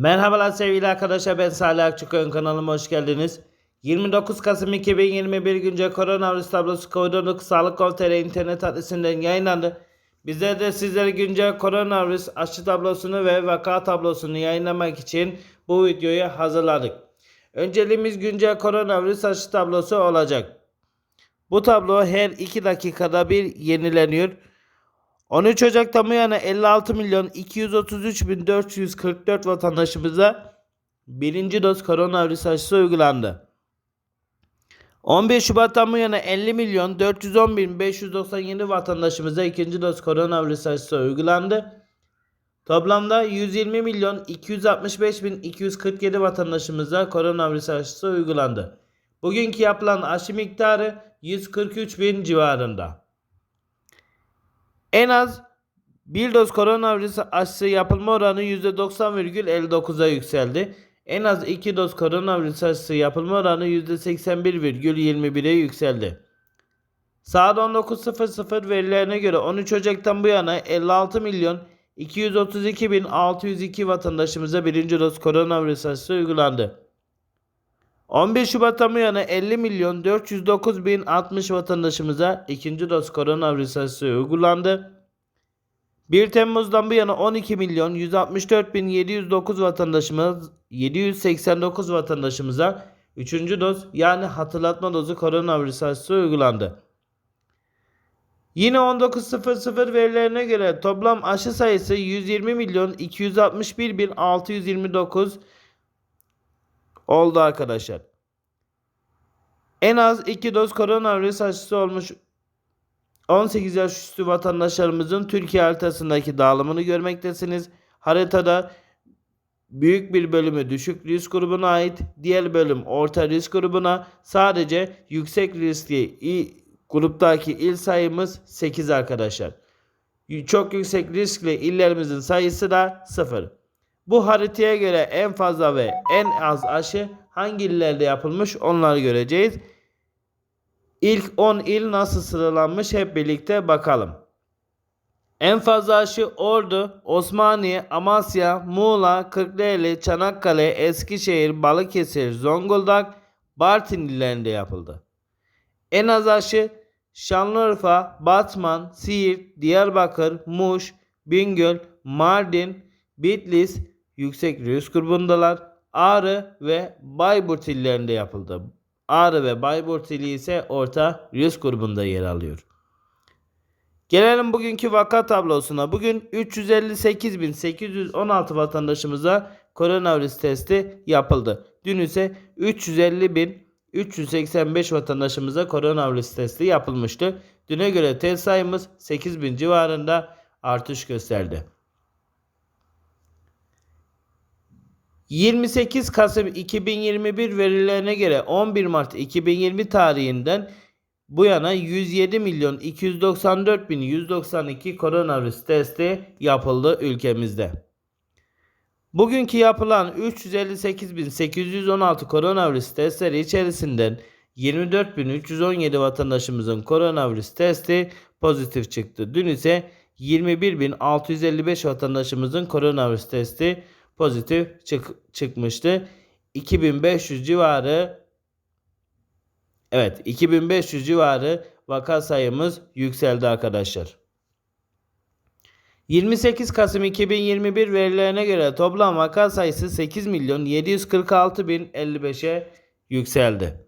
Merhabalar sevgili arkadaşlar ben Salih Akçıkoyun kanalıma hoş geldiniz. 29 Kasım 2021 güncel koronavirüs tablosu Covid-19 Sağlık.com.tr internet adresinden yayınlandı. Bizler de sizlere güncel koronavirüs aşı tablosunu ve vaka tablosunu yayınlamak için bu videoyu hazırladık. Önceliğimiz güncel koronavirüs aşı tablosu olacak. Bu tablo her 2 dakikada bir yenileniyor. 13 Ocak'tan bu yana 56 milyon 233 bin 444 vatandaşımıza birinci doz koronavirüs aşısı uygulandı. 15 Şubat'tan bu yana 50 milyon 410 bin 597 vatandaşımıza ikinci doz koronavirüs aşısı uygulandı. Toplamda 120 milyon 265 bin 247 vatandaşımıza koronavirüs aşısı uygulandı. Bugünkü yapılan aşı miktarı 143 bin civarında. En az bir doz koronavirüs aşısı yapılma oranı %90,59'a yükseldi. En az 2 doz koronavirüs aşısı yapılma oranı %81,21'e yükseldi. Saat 19.00 verilerine göre 13 Ocak'tan bu yana 56 milyon 232 bin 602 vatandaşımıza birinci doz koronavirüs aşısı uygulandı. 15 Şubat'tan bu yana 50 milyon 409 bin 60 vatandaşımıza ikinci doz koronavirüs aşısı uygulandı. 1 Temmuz'dan bu yana 12 milyon 164 bin 709 vatandaşımız 789 vatandaşımıza 3. doz yani hatırlatma dozu koronavirüs aşısı uygulandı. Yine 19.00 verilerine göre toplam aşı sayısı 120 milyon 261 bin 629 oldu arkadaşlar. En az 2 doz koronavirüs aşısı olmuş 18 yaş üstü vatandaşlarımızın Türkiye haritasındaki dağılımını görmektesiniz. Haritada büyük bir bölümü düşük risk grubuna ait, diğer bölüm orta risk grubuna. Sadece yüksek riskli gruptaki il sayımız 8 arkadaşlar. Çok yüksek riskli illerimizin sayısı da 0. Bu haritaya göre en fazla ve en az aşı hangi illerde yapılmış onları göreceğiz. İlk 10 il nasıl sıralanmış hep birlikte bakalım. En fazla aşı Ordu, Osmaniye, Amasya, Muğla, Kırklareli, Çanakkale, Eskişehir, Balıkesir, Zonguldak, Bartın illerinde yapıldı. En az aşı Şanlıurfa, Batman, Siirt, Diyarbakır, Muş, Bingöl, Mardin, Bitlis yüksek risk grubundalar. Ağrı ve Bayburt illerinde yapıldı. Ağrı ve Bayburt ili ise orta risk grubunda yer alıyor. Gelelim bugünkü vaka tablosuna. Bugün 358.816 vatandaşımıza koronavirüs testi yapıldı. Dün ise 350.385 vatandaşımıza koronavirüs testi yapılmıştı. Düne göre test sayımız 8.000 civarında artış gösterdi. 28 Kasım 2021 verilerine göre 11 Mart 2020 tarihinden bu yana 107 milyon 294 bin 192 koronavirüs testi yapıldı ülkemizde. Bugünkü yapılan 358.816 koronavirüs testleri içerisinden 24.317 vatandaşımızın koronavirüs testi pozitif çıktı. Dün ise 21.655 vatandaşımızın koronavirüs testi pozitif çık çıkmıştı. 2500 civarı Evet 2500 civarı vaka sayımız yükseldi arkadaşlar. 28 Kasım 2021 verilerine göre toplam vaka sayısı 8 milyon 746 bin 55'e yükseldi.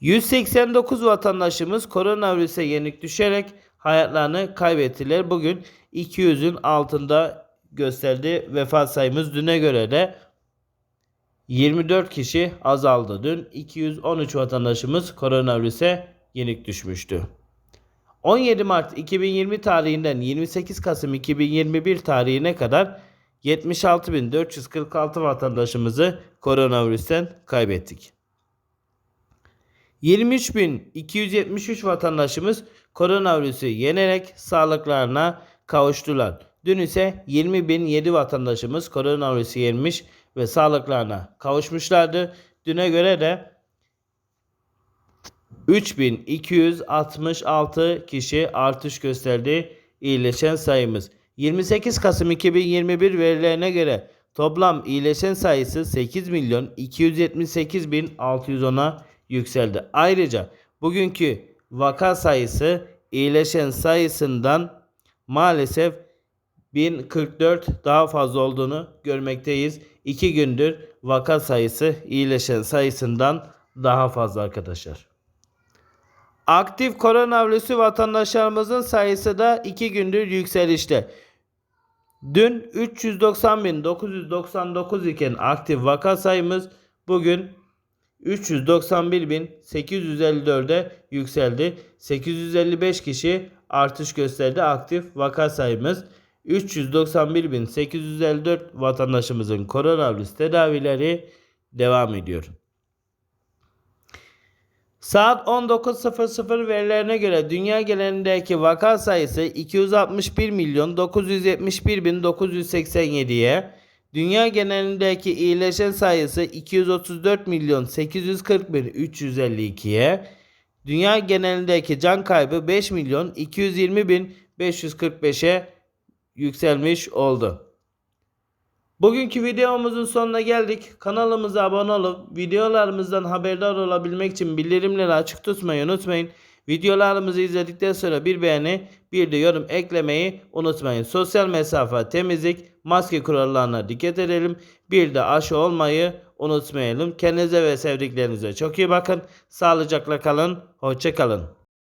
189 vatandaşımız koronavirüse yenik düşerek hayatlarını kaybettiler. Bugün 200'ün altında gösterdi. Vefat sayımız düne göre de 24 kişi azaldı. Dün 213 vatandaşımız koronavirüse yenik düşmüştü. 17 Mart 2020 tarihinden 28 Kasım 2021 tarihine kadar 76.446 vatandaşımızı koronavirüsten kaybettik. 23.273 vatandaşımız koronavirüsü yenerek sağlıklarına kavuştular. Dün ise 20.007 vatandaşımız koronavirüsü yenmiş ve sağlıklarına kavuşmuşlardı. Düne göre de 3266 kişi artış gösterdi iyileşen sayımız. 28 Kasım 2021 verilerine göre toplam iyileşen sayısı 8 milyon 278 bin 610'a yükseldi. Ayrıca bugünkü vaka sayısı iyileşen sayısından maalesef 1044 daha fazla olduğunu görmekteyiz. 2 gündür vaka sayısı iyileşen sayısından daha fazla arkadaşlar. Aktif koronavirüsü vatandaşlarımızın sayısı da 2 gündür yükselişte. Dün 390.999 iken aktif vaka sayımız bugün 391.854'e yükseldi. 855 kişi artış gösterdi aktif vaka sayımız. 391.854 vatandaşımızın koronavirüs tedavileri devam ediyor. Saat 19.00 verilerine göre dünya genelindeki vaka sayısı 261 milyon 971 bin 987'ye, dünya genelindeki iyileşen sayısı 234 milyon 840 bin 352'ye, dünya genelindeki can kaybı 5 milyon 220 bin 545'e yükselmiş oldu. Bugünkü videomuzun sonuna geldik. Kanalımıza abone olup videolarımızdan haberdar olabilmek için bildirimleri açık tutmayı unutmayın. Videolarımızı izledikten sonra bir beğeni, bir de yorum eklemeyi unutmayın. Sosyal mesafe, temizlik, maske kurallarına dikkat edelim. Bir de aşı olmayı unutmayalım. Kendinize ve sevdiklerinize çok iyi bakın. Sağlıcakla kalın. Hoşça kalın.